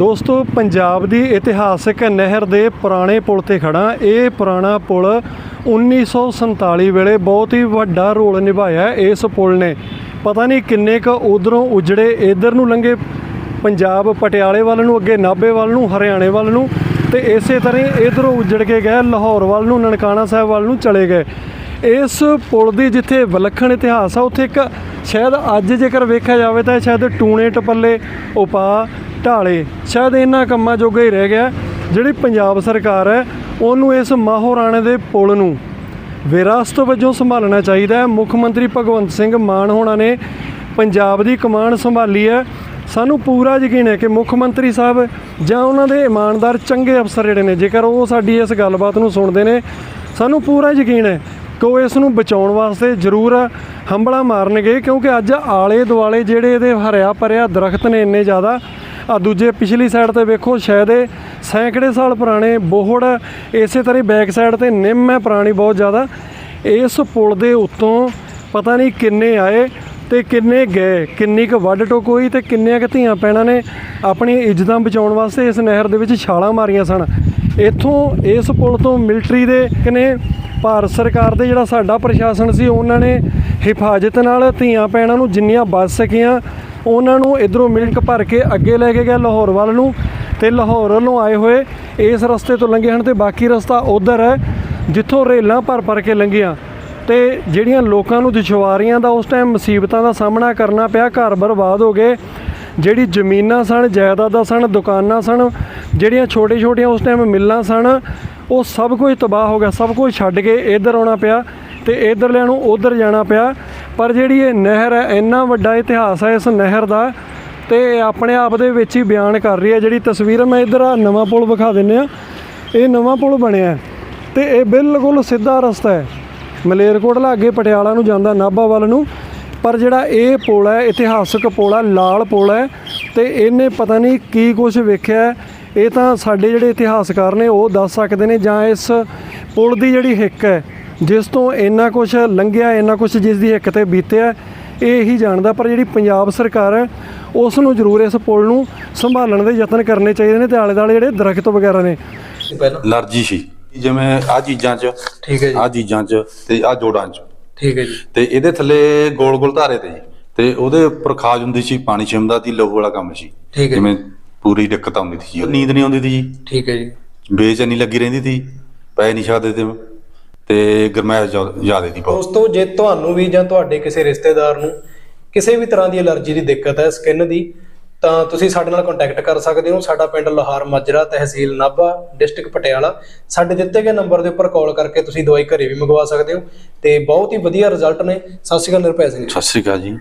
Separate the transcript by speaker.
Speaker 1: ਦੋਸਤੋ, ਪੰਜਾਬ ਦੀ ਇਤਿਹਾਸਕ ਨਹਿਰ ਦੇ ਪੁਰਾਣੇ ਪੁਲ ਤੇ ਖੜਾ ਇਹ ਪੁਰਾਣਾ ਪੁਲ 1947 ਵੇਲੇ ਬਹੁਤ ਹੀ ਵੱਡਾ ਰੋਲ ਨਿਭਾਇਆ ਇਸ ਪੁਲ ਨੇ। ਪਤਾ ਨਹੀਂ ਕਿੰਨੇ ਕ ਉਧਰੋਂ ਉਜੜੇ, ਇਧਰ ਨੂੰ ਲੰਘੇ ਪੰਜਾਬ, ਪਟਿਆਲੇ ਵੱਲ ਨੂੰ, ਅੱਗੇ ਨਾਭੇ ਵੱਲ ਨੂੰ, ਹਰਿਆਣੇ ਵੱਲ ਨੂੰ ਤੇ ਇਸੇ ਤਰ੍ਹਾਂ ਹੀ ਇਧਰੋਂ ਉਜੜ ਕੇ ਗਏ, ਲਾਹੌਰ ਵੱਲ ਨੂੰ, ਨਨਕਾਣਾ ਸਾਹਿਬ ਵੱਲ ਨੂੰ ਚਲੇ ਗਏ। ਇਸ ਪੁਲ ਦੀ ਜਿੱਥੇ ਵਿਲੱਖਣ ਇਤਿਹਾਸ ਆ, ਉੱਥੇ ਇੱਕ ਸ਼ਾਇਦ ਅੱਜ ਜੇਕਰ ਵੇਖਿਆ ਜਾਵੇ ਤਾਂ ਸ਼ਾਇਦ ਟੂਣੇ ਟਪੱਲੇ ਉਪਾ ਢਾਲੇ। ਸ਼ਾਇਦ ਇਹਨਾਂ ਕੰਮਾਂ ਜੋਗਾ ਹੀ ਰਹਿ ਗਿਆ। ਜਿਹੜੀ ਪੰਜਾਬ ਸਰਕਾਰ ਹੈ, ਉਹਨੂੰ ਇਸ ਮਾਹੌਰਾਣੇ ਦੇ ਪੁਲ ਨੂੰ ਵਿਰਾਸਤ ਵਜੋਂ ਸੰਭਾਲਣਾ ਚਾਹੀਦਾ ਹੈ। ਮੁੱਖ ਮੰਤਰੀ ਭਗਵੰਤ ਸਿੰਘ ਮਾਨ ਹੋਣਾ ਨੇ ਪੰਜਾਬ ਦੀ ਕਮਾਨ ਸੰਭਾਲੀ ਹੈ। ਸਾਨੂੰ ਪੂਰਾ ਯਕੀਨ ਹੈ ਕਿ ਮੁੱਖ ਮੰਤਰੀ ਸਾਹਿਬ ਜਾਂ ਉਹਨਾਂ ਦੇ ਇਮਾਨਦਾਰ ਚੰਗੇ ਅਫਸਰ ਜਿਹੜੇ ਨੇ, ਜੇਕਰ ਉਹ ਸਾਡੀ ਇਸ ਗੱਲਬਾਤ ਨੂੰ ਸੁਣਦੇ ਨੇ, ਸਾਨੂੰ ਪੂਰਾ ਯਕੀਨ ਹੈ ਕਿ ਉਹ ਇਸ ਨੂੰ ਬਚਾਉਣ ਵਾਸਤੇ ਜ਼ਰੂਰ ਹੰਬਲਾ ਮਾਰਨਗੇ, ਕਿਉਂਕਿ ਅੱਜ ਆਲੇ ਦੁਆਲੇ ਜਿਹੜੇ ਇਹਦੇ ਹਰਿਆ ਭਰਿਆ ਦਰਖਤ ਨੇ ਇੰਨੇ ਜ਼ਿਆਦਾ ਆ ਦੂਜੇ ਪਿਛਲੀ ਸਾਈਡ ਤੇ ਵੇਖੋ ਸ਼ਾਇਦ ਇਹ ਸੈਂਕੜੇ ਸਾਲ ਪੁਰਾਣੇ ਬੋਹੜ ਇਸੇ ਤਰ੍ਹਾਂ ਹੀ ਬੈਕ ਸਾਈਡ ਤੇ ਨਿੰਮ ਹੈ, ਪੁਰਾਣੀ ਬਹੁਤ ਜ਼ਿਆਦਾ। ਇਸ ਪੁਲ ਦੇ ਉੱਤੋਂ ਪਤਾ ਨਹੀਂ ਕਿੰਨੇ ਆਏ ਤੇ ਕਿੰਨੇ ਗਏ, ਕਿੰਨੀ ਕੁ ਵੱਢ ਟੁੱਕ ਹੋਈ ਤੇ ਕਿੰਨੀਆਂ ਕੁ ਧੀਆਂ ਪੈਣਾ ਨੇ ਆਪਣੀ ਇੱਜ਼ਤਾਂ ਬਚਾਉਣ ਵਾਸਤੇ ਇਸ ਨਹਿਰ ਦੇ ਵਿੱਚ ਛਾਲਾਂ ਮਾਰੀਆਂ ਸਨ। ਇੱਥੋਂ ਇਸ ਪੁਲ ਤੋਂ ਮਿਲਟਰੀ ਦੇ ਕਿਨੇ ਭਾਰਤ ਸਰਕਾਰ ਦੇ ਜਿਹੜਾ ਸਾਡਾ ਪ੍ਰਸ਼ਾਸਨ ਸੀ, ਉਹਨਾਂ ਨੇ ਹਿਫਾਜ਼ਤ ਨਾਲ ਧੀਆਂ ਪੈਣਾ ਨੂੰ ਜਿੰਨੀਆਂ ਬਚ ਸਕੀਆਂ ਉਹਨਾਂ ਨੂੰ ਇਧਰੋਂ ਮਿਲਕ ਭਰ ਕੇ ਅੱਗੇ ਲੈ ਕੇ ਗਿਆ ਲਾਹੌਰ ਵੱਲ ਨੂੰ ਤੇ ਲਾਹੌਰ ਵੱਲੋਂ ਆਏ ਹੋਏ ਇਸ ਰਸਤੇ ਤੋਂ ਲੰਘੇ ਹਨ ਤੇ ਬਾਕੀ ਰਸਤਾ ਉਧਰ ਹੈ, ਜਿੱਥੋਂ ਰੇਲਾਂ ਭਰ ਭਰ ਕੇ ਲੰਘੀਆਂ। ਤੇ ਜਿਹੜੀਆਂ ਲੋਕਾਂ ਨੂੰ ਦੁਸ਼ਵਾਰੀਆਂ ਦਾ ਉਸ ਟਾਈਮ ਮੁਸੀਬਤਾਂ ਦਾ ਸਾਹਮਣਾ ਕਰਨਾ ਪਿਆ, ਘਰ ਬਰਬਾਦ ਹੋ ਗਏ। ਜਿਹੜੀ ਜ਼ਮੀਨਾਂ ਸਨ, ਜਾਇਦਾਦਾਂ ਸਨ, ਦੁਕਾਨਾਂ ਸਨ, ਜਿਹੜੀਆਂ ਛੋਟੇ-ਛੋਟੀਆਂ ਉਸ ਟਾਈਮ ਮਿੱਲਾਂ ਸਨ, ਉਹ ਸਭ ਕੁਝ ਤਬਾਹ ਹੋ ਗਿਆ, ਸਭ ਕੁਝ ਛੱਡ ਕੇ ਇੱਧਰ ਆਉਣਾ ਪਿਆ ਤੇ ਇੱਧਰਲਿਆਂ ਨੂੰ ਉੱਧਰ ਜਾਣਾ ਪਿਆ। ਪਰ ਜਿਹੜੀ ਇਹ ਨਹਿਰ ਹੈ, ਇੰਨਾ ਵੱਡਾ ਇਤਿਹਾਸ ਹੈ ਇਸ ਨਹਿਰ ਦਾ ਤੇ ਇਹ ਆਪਣੇ ਆਪ ਦੇ ਵਿੱਚ ਹੀ ਬਿਆਨ ਕਰ ਰਹੀ ਹੈ। ਜਿਹੜੀ ਤਸਵੀਰ ਮੈਂ ਇੱਧਰ ਆ ਨਵਾਂ ਪੁਲ ਵਿਖਾ ਦਿੰਨੇ ਆ ਇਹ ਨਵਾਂ ਪੁਲ ਬਣਿਆ ਹੈ ਤੇ ਇਹ ਬਿਲਕੁਲ ਸਿੱਧਾ ਰਸਤਾ ਹੈ। ਮਲੇਰਕੋਟਲਾ ਅੱਗੇ ਪਟਿਆਲਾ ਨੂੰ ਜਾਂਦਾ ਨਾਭਾ ਵੱਲ ਨੂੰ। ਪਰ ਜਿਹੜਾ ਇਹ ਪੁਲ ਹੈ, ਇਤਿਹਾਸਕ ਪੁਲ ਹੈ, ਲਾਲ ਪੁਲ ਹੈ ਤੇ ਇਹਨੇ ਪਤਾ ਨਹੀਂ ਕੀ ਕੁਝ ਵੇਖਿਆ ਇਹ ਤਾਂ ਸਾਡੇ ਜਿਹੜੇ ਇਤਿਹਾਸਕਾਰ ਨੇ ਉਹ ਦੱਸ ਸਕਦੇ ਨੇ ਜਾਂ ਇਸ ਪੁਲ ਦੀ ਜਿਹੜੀ ਹਿੱਕ ਹੈ ਜਿਸ ਤੋਂ ਇੰਨਾ ਕੁਝ ਲੰਘਿਆ ਇੰਨਾ ਕੁਝ ਜਿਸ ਦੀ ਹਿੱਕ ਤੇ ਬੀਤਿਆ ਇਹ ਹੀ ਜਾਣਦਾ। ਪਰ ਜਿਹੜੀ ਪੰਜਾਬ ਸਰਕਾਰ ਹੈ ਉਸ ਨੂੰ ਜ਼ਰੂਰ ਇਸ ਪੁਲ ਨੂੰ ਸੰਭਾਲਣ ਦੇ ਯਤਨ ਕਰਨੇ ਚਾਹੀਦੇ ਨੇ ਤੇ ਆਲੇ ਦੁਆਲੇ ਜਿਹੜੇ ਦਰਖਤ ਵਗੈਰਾ ਨੇ।
Speaker 2: ਅਲਰਜੀ ਸੀ। ਜਿਵੇਂ ਆ ਚੀਜ਼ਾਂ 'ਚ
Speaker 3: ਠੀਕ ਹੈ ਜੀ।
Speaker 2: ਆ ਚੀਜ਼ਾਂ 'ਚ ਤੇ ਆ ਜੋੜਾਂ 'ਚ।
Speaker 3: ਠੀਕ ਹੈ ਜੀ।
Speaker 2: ਤੇ ਇਹਦੇ ਥੱਲੇ ਗੋਲ ਗੋਲ ਧਾਰੇ ਤੇ। ਤੇ ਉਹਦੇ ਉੱਪਰ ਖਾਜ ਹੁੰਦੀ ਸੀ ਪਾਣੀ ਛਿਮਦਾ ਸੀ ਲਹੂ ਵਾਲਾ ਕੰਮ ਸੀ।
Speaker 3: ਠੀਕ ਹੈ
Speaker 2: ਜਿਵੇਂ ਪੂਰੀ ਦਿੱਕਤ ਆਉਂਦੀ ਸੀ ਜੀ। ਨੀਂਦ ਨਹੀਂ ਆਉਂਦੀ ਸੀ ਜੀ।
Speaker 3: ਠੀਕ ਹੈ ਜੀ।
Speaker 2: ਬੇਚੈਨੀ ਲੱਗੀ ਰਹਿੰਦੀ ਸੀ। ਪੈ ਨਹੀਂ ਸਕਦੇ ਤੇ ਤੇ ਗਰਮੈਸ਼ ਜ਼ਿਆਦਾ ਸੀ ਬਹੁਤ
Speaker 3: ਦੋਸਤੋ ਜੇ ਤੁਹਾਨੂੰ ਵੀ ਜਾਂ ਤੁਹਾਡੇ ਕਿਸੇ ਰਿਸ਼ਤੇਦਾਰ ਨੂੰ ਕਿਸੇ ਵੀ ਤਰ੍ਹਾਂ ਦੀ ਅਲਰਜੀ ਦੀ ਦਿੱਕਤ ਹੈ ਸਕਿਨ ਦੀ ਤਾਂ ਤੁਸੀਂ ਸਾਡੇ ਨਾਲ ਕੰਟੈਕਟ ਕਰ ਸਕਦੇ ਹੋ। ਸਾਡਾ ਪਿੰਡ ਲੋਹਾਰ ਮਾਜਰਾ ਤਹਿਸੀਲ ਨਾਭਾ ਡਿਸਟ੍ਰਿਕਟ ਪਟਿਆਲਾ। ਸਾਡੇ ਦਿੱਤੇ ਗਏ ਨੰਬਰ ਦੇ ਉੱਪਰ ਕਾਲ ਕਰਕੇ ਤੁਸੀਂ ਦਵਾਈ ਘਰੇ ਵੀ ਮੰਗਵਾ ਸਕਦੇ ਹੋ ਤੇ ਬਹੁਤ ਹੀ ਵਧੀਆ ਰਿਜ਼ਲਟ ਨੇ। ਸਤਿ ਸ਼੍ਰੀ ਅਕਾਲ ਨਿਰਭੈ ਸਿੰਘ ਜੀ।
Speaker 2: ਸਤਿ ਸ੍ਰੀ ਅਕਾਲ ਜੀ।